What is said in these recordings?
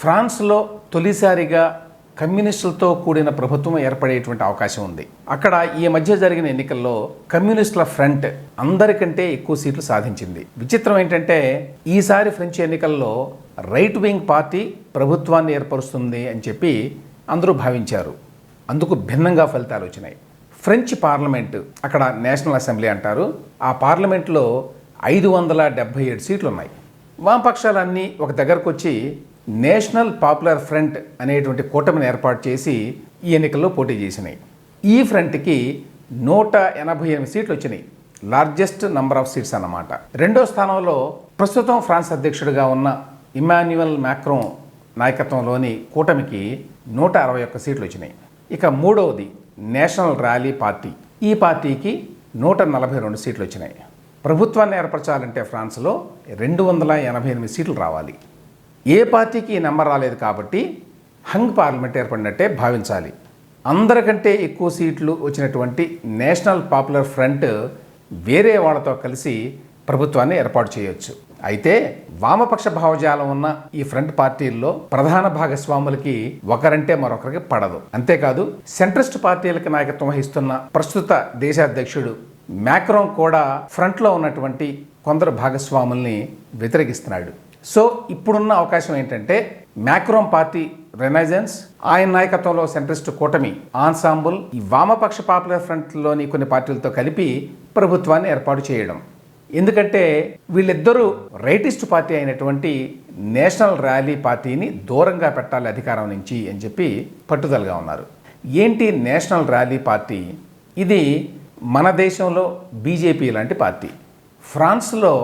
ఫ్రాన్స్లో తొలిసారిగా కమ్యూనిస్టులతో కూడిన ప్రభుత్వం ఏర్పడేటువంటి అవకాశం ఉంది. అక్కడ ఈ మధ్య జరిగిన ఎన్నికల్లో కమ్యూనిస్టుల ఫ్రంట్ అందరికంటే ఎక్కువ సీట్లు సాధించింది. విచిత్రం ఏంటంటే ఈసారి ఫ్రెంచ్ ఎన్నికల్లో రైట్ వింగ్ పార్టీ ప్రభుత్వాన్ని ఏర్పరుస్తుంది అని చెప్పి అందరూ భావించారు. అందుకు భిన్నంగా ఫలితాలు వచ్చినాయి. ఫ్రెంచ్ పార్లమెంట్ అక్కడ నేషనల్ అసెంబ్లీ అంటారు ఆ పార్లమెంట్లో ఐదు వందల డెబ్భై ఏడు సీట్లు ఉన్నాయి వామపక్షాలన్నీ ఒక దగ్గరకు వచ్చి నేషనల్ పాపులర్ ఫ్రంట్ అనేటువంటి కూటమిని ఏర్పాటు చేసి ఈ ఎన్నికల్లో పోటీ చేసినాయి. ఈ ఫ్రంట్కి నూట ఎనభై ఎనిమిది సీట్లు వచ్చినాయి. లార్జెస్ట్ నంబర్ ఆఫ్ సీట్స్ అన్నమాట. రెండో స్థానంలో ప్రస్తుతం ఫ్రాన్స్ అధ్యక్షుడిగా ఉన్న ఇమాన్యువల్ మ్యాక్రోన్ నాయకత్వంలోని కూటమికి నూట అరవై ఒక్క సీట్లు వచ్చినాయి. ఇక మూడవది నేషనల్ ర్యాలీ పార్టీ. ఈ పార్టీకి నూట నలభై రెండు సీట్లు వచ్చినాయి. ప్రభుత్వాన్ని ఏర్పరచాలంటే ఫ్రాన్స్లో రెండు వందల ఎనభై ఎనిమిది సీట్లు రావాలి. ఏ పార్టీకి ఈ నెంబర్ రాలేదు కాబట్టి హంగ్ పార్లమెంట్ ఏర్పడినట్టే భావించాలి. అందరికంటే ఎక్కువ సీట్లు వచ్చినటువంటి నేషనల్ పాపులర్ ఫ్రంట్ వేరే వాళ్ళతో కలిసి ప్రభుత్వాన్ని ఏర్పాటు చేయొచ్చు. అయితే వామపక్ష భావజాలం ఉన్న ఈ ఫ్రంట్ పార్టీల్లో ప్రధాన భాగస్వాములకి ఒకరంటే మరొకరికి పడదు. అంతేకాదు సెంట్రిస్ట్ పార్టీలకు నాయకత్వం వహిస్తున్న ప్రస్తుత దేశాధ్యక్షుడు మ్యాక్రోన్ కూడా ఫ్రంట్లో ఉన్నటువంటి కొందరు భాగస్వాముల్ని వ్యతిరేకిస్తున్నాడు. సో ఇప్పుడున్న అవకాశం ఏంటంటే మ్యాక్రోమ్ పార్టీ రెనైజెన్స్ ఆయన నాయకత్వంలో సెంట్రిస్ట్ కూటమి ఆన్సాంబుల్ ఈ వామపక్ష పాపులర్ ఫ్రంట్లోని కొన్ని పార్టీలతో కలిపి ప్రభుత్వాన్ని ఏర్పాటు చేయడం. ఎందుకంటే వీళ్ళిద్దరూ రైటిస్ట్ పార్టీ అయినటువంటి నేషనల్ ర్యాలీ పార్టీని దూరంగా పెట్టాలి అధికారం నుంచి అని చెప్పి పట్టుదలగా ఉన్నారు. ఏంటి నేషనల్ ర్యాలీ పార్టీ? ఇది మన దేశంలో బీజేపీ లాంటి పార్టీ. ఫ్రాన్స్లో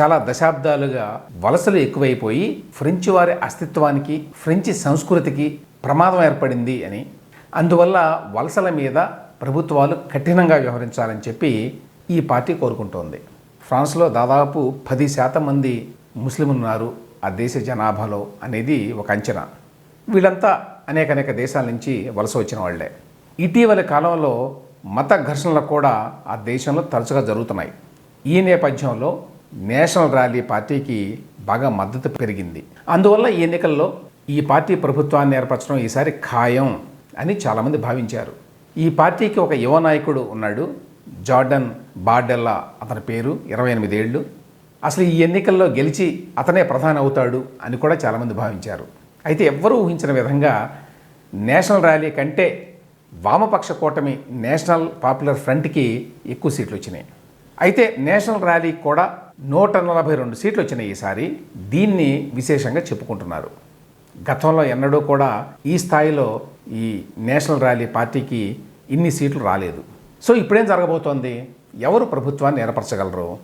చాలా దశాబ్దాలుగా వలసలు ఎక్కువైపోయి ఫ్రెంచ్ వారి అస్తిత్వానికి ఫ్రెంచి సంస్కృతికి ప్రమాదం ఏర్పడింది అని. అందువల్ల వలసల మీద ప్రభుత్వాలు కఠినంగా వ్యవహరించాలని చెప్పి ఈ పార్టీ కోరుకుంటోంది. ఫ్రాన్స్లో దాదాపు పది శాతం మంది ముస్లింలు ఉన్నారు ఆ దేశ జనాభాలో అనేది ఒక అంచనా. వీళ్ళంతా అనేక అనేక దేశాల నుంచి వలస వచ్చిన వాళ్ళే. ఇటీవలి కాలంలో మత ఘర్షణలు కూడా ఆ దేశంలో తరచుగా జరుగుతున్నాయి. ఈ నేపథ్యంలో నేషనల్ ర్యాలీ పార్టీకి బాగా మద్దతు పెరిగింది. అందువల్ల ఈ ఎన్నికల్లో ఈ పార్టీ ప్రభుత్వాన్ని ఏర్పరచడం ఈసారి ఖాయం అని చాలామంది భావించారు. ఈ పార్టీకి ఒక యువ నాయకుడు ఉన్నాడు జార్డన్ బార్డెల్లా అతని పేరు ఇరవై ఎనిమిది ఏళ్ళు. అసలు ఈ ఎన్నికల్లో గెలిచి అతనే ప్రధాని అవుతాడు అని కూడా చాలామంది భావించారు. అయితే ఎవ్వరూ ఊహించిన విధంగా నేషనల్ ర్యాలీ కంటే వామపక్ష కూటమి నేషనల్ పాపులర్ ఫ్రంట్కి ఎక్కువ సీట్లు వచ్చినాయి. అయితే నేషనల్ ర్యాలీ కూడా నూట నలభై రెండు సీట్లు వచ్చినాయి ఈసారి దీన్ని విశేషంగా చెప్పుకుంటున్నారు. గతంలో ఎన్నడూ కూడా ఈ స్థాయిలో ఈ నేషనల్ ర్యాలీ పార్టీకి ఇన్ని సీట్లు రాలేదు. సో ఇప్పుడేం జరగబోతోంది? ఎవరు ప్రభుత్వాన్ని ఏర్పరచగలరు?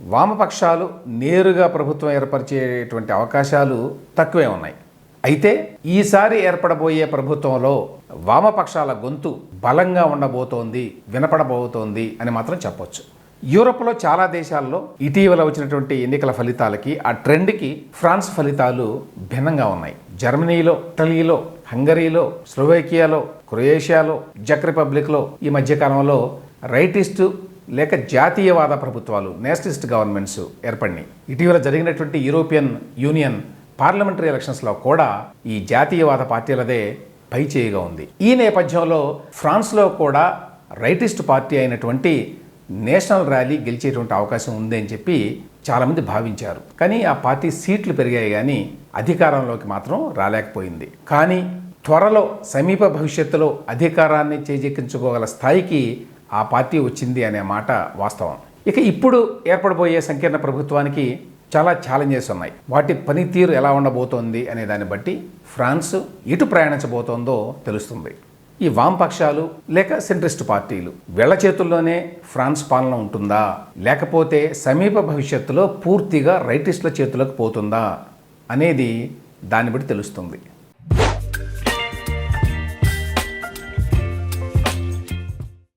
వామపక్షాలు నేరుగా ప్రభుత్వం ఏర్పరిచేటువంటి అవకాశాలు తక్కువే ఉన్నాయి. అయితే ఈసారి ఏర్పడబోయే ప్రభుత్వంలో వామపక్షాల గొంతు బలంగా ఉండబోతోంది వినపడబోతోంది అని మాత్రం చెప్పొచ్చు. యూరోప్లో చాలా దేశాల్లో ఇటీవల వచ్చినటువంటి ఎన్నికల ఫలితాలకి ఆ ట్రెండ్కి ఫ్రాన్స్ ఫలితాలు భిన్నంగా ఉన్నాయి. జర్మనీలో ఇటలీలో హంగరీలో స్లోవేకియాలో క్రొయేషియాలో జక్ రిపబ్లిక్లో ఈ మధ్యకాలంలో రైటిస్టు లేక జాతీయవాద ప్రభుత్వాలు నేషనలిస్ట్ గవర్నమెంట్స్ ఏర్పడినాయి. ఇటీవల జరిగినటువంటి యూరోపియన్ యూనియన్ పార్లమెంటరీ ఎలక్షన్స్లో కూడా ఈ జాతీయవాద పార్టీలదే పైచేయిగా ఉంది. ఈ నేపథ్యంలో ఫ్రాన్స్లో కూడా రైటిస్ట్ పార్టీ అయినటువంటి నేషనల్ ర్యాలీ గెలిచేటువంటి అవకాశం ఉంది అని చెప్పి చాలామంది భావించారు. కానీ ఆ పార్టీ సీట్లు పెరిగాయి కానీ అధికారంలోకి మాత్రం రాలేకపోయింది. కానీ త్వరలో సమీప భవిష్యత్తులో అధికారాన్ని చేజెక్కించుకోగల స్థాయికి ఆ పార్టీ వచ్చింది అనే మాట వాస్తవం. ఇక ఇప్పుడు ఏర్పడబోయే సంకీర్ణ ప్రభుత్వానికి చాలా ఛాలెంజెస్ ఉన్నాయి. వాటి పనితీరు ఎలా ఉండబోతోంది అనే దాన్ని బట్టి ఫ్రాన్స్ ఎటు ప్రయాణించబోతోందో తెలుస్తుంది. ఈ వామపక్షాలు లేక సెంట్రిస్ట్ పార్టీలు వీళ్ళ చేతుల్లోనే ఫ్రాన్స్ పాలన ఉంటుందా? లేకపోతే సమీప భవిష్యత్తులో పూర్తిగా రైటిస్టుల చేతులకు పోతుందా? అనేది దాన్ని బట్టి తెలుస్తుంది.